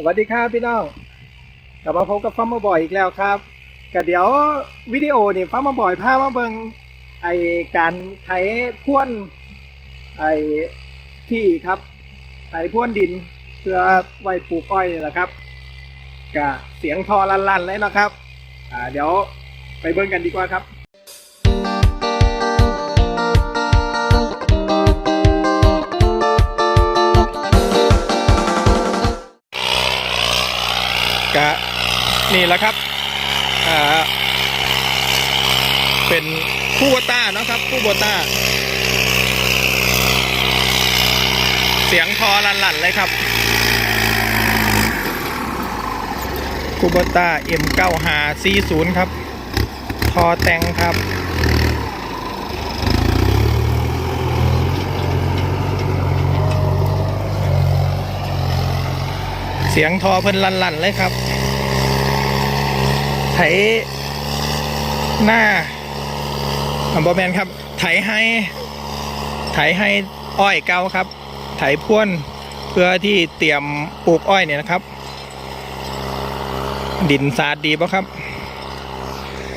สวัสดีครับพี่น้องกลับมาพบกับฟ้ามาบ่อยอีกแล้วครับก็เดี๋ยววิดีโอนี่ฟ้ามาบ่อยพามาเบิงไอการไถพ่วนไอที่ครับไถพ่วนดินเพื่อไว้ปลูกอ้อยนี่แหละครับกับเสียงทอลันๆเลยนะครับอ่าเดี๋ยวไปเบิ่งกันดีกว่าครับะนี่แหละครับอ่าเป็นคู่โบต้านะครับคู่โบต้า เสียงทอลันๆเลยครับคูโบต้า M9540 ครับ ทอแตงครับ สียงทอเพิ่นลันๆเลยครับ ไถหน้าอัมบอแมนครับ ไถให้ ไถให้อ้อยเกาครับ ไถพ่วนเพื่อที่เตรียมปลูกอ้อยเนี่ยนะครับ ดินสาดดีปะครับ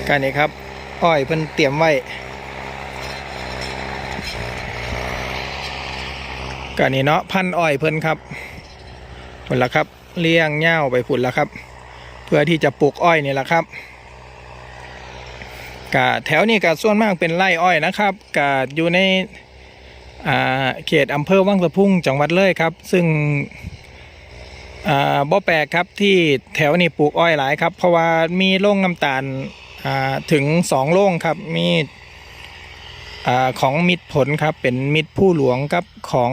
การนี้ครับ อ้อยเพิ่นเตรียมไว้การนี้เนาะพันอ้อยเพิ่นครับผลละครับ เลี้ยงเง่าไปผุนละครับ เพื่อที่จะปลูกอ้อยนี่แหละครับกะแถวนี้กะส่วนมากเป็นไร่อ้อยนะครับกะอยู่ในเขตอำเภอวังสะพุ่งจังหวัดเลยครับ ซึ่งอ่าบ่แปลกครับที่แถวนี้ปลูกอ้อยหลายครับ เพราะว่ามีโรงน้ำตาลถึงสองโรงครับมีอของมิตรผลครับเป็นมิตรผู้หลวงกับของ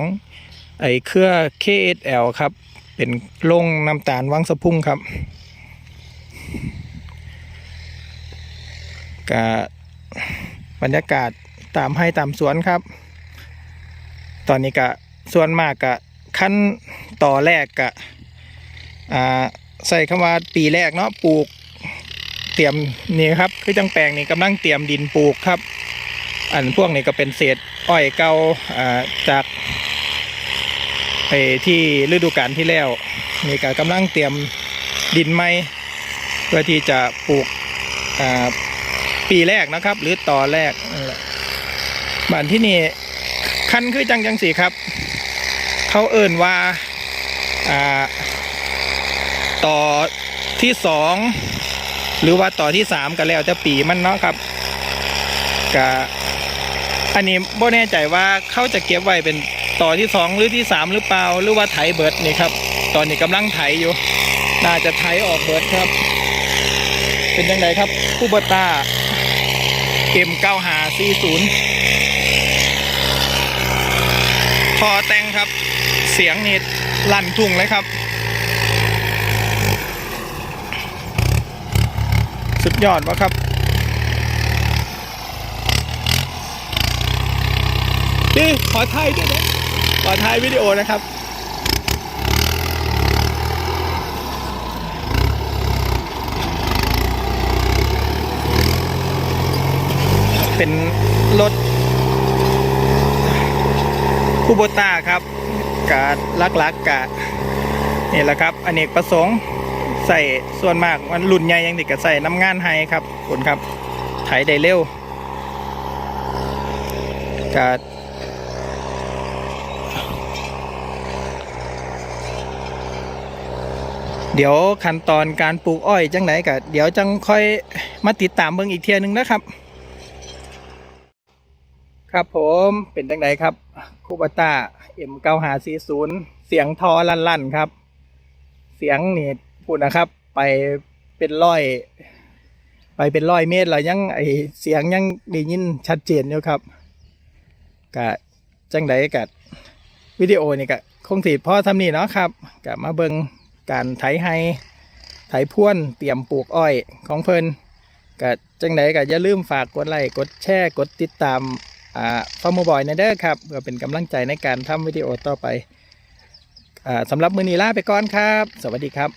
ไอเครือ KSL ครับ เป็นโรงน้ำตาลวังสะพุ่งครับกะบรรยากาศตามให้ตามสวนครับ ตอนนี้กะส่วนมากกะขั้นต่อแรกกะอ่าใส่คำว่าปีแรกเนาะปลูกเตรียมนี่ครับ คือจังแปลงนี่กำลังเตรียมดินปลูกครับ อันพวกนี้ก็เป็นเศษอ้อยเกา่าจาก ไปที่ฤดูกาลที่แล้วมีการกำลังเตรียมดินไม้เพื่อที่จะปลูกปีแรกนะครับ หรือต่อแรกบ้านที่นี่คันคือจังจังสีครับ เขาเอิ่นว่าต่อที่สองหรือว่าต่อที่สามก็แล้วแต่ปีมันเนาะครับกะอันนี้บ่แน่ใจว่าเขาจะเก็บไว้เป็น ต่อที่สองหรือที่สามหรือเปล่าหรือว่าไถเบิร์ดนี่ครับ ตอนนี้กำลังไถอยู่ น่าจะไถออกเบิร์ดครับ เป็นยังไงครับคูบต้าเกมเก้าหาสี่ศูนย์พอแต่งครับ เสียงนี่ลั่นทุ่งเลยครับ สุดยอดวะครับนี่ขอถ่ายด้วยนะ ขอถ่ายวิดีโอนะครับเป็นรถคูโบต้าครับกาลักลักกะนี่แหละครับอเนกประสงค์ใส่ส่วนมากมันรุ่นใหญ่ยังเด็กก็ใส่น้ำงานไฮครับคุณครับไถได้เร็วกา เดี๋ยวขั้นตอนการปลูกอ้อยจังไหนกะเดี๋ยวจังค่อยมาติดตามเบิ่งอีกเทียหนึงนะครับ ครับผมเป็นจังไหนครับคูบาต้า M9540 เสียงทอลั่นๆครับ เสียงนี่พูดนะครับ ไปเป็นร้อย ไปเป็นร้อยเมตรแล้วยังไอเสียงยังได้ยินชัดเจนอยู่ครับกะจังไดกะวิดีโอนี่กะคงสีพ่อทำนี่เนาะครับกะมาเบิง การไถให้ไถพ่วนเตรียมปลูกอ้อยของเพิ่นก็จังไดก็อย่าลืมฝากกดไลค์กดแชร์กดติดตามอ่าฟาร์มบอยในเด้อครับเพื่อเป็นกำลังใจในการทำวิดีโอต่อไปอ่าสำหรับมือนีลาไปก่อนครับ สวัสดีครับ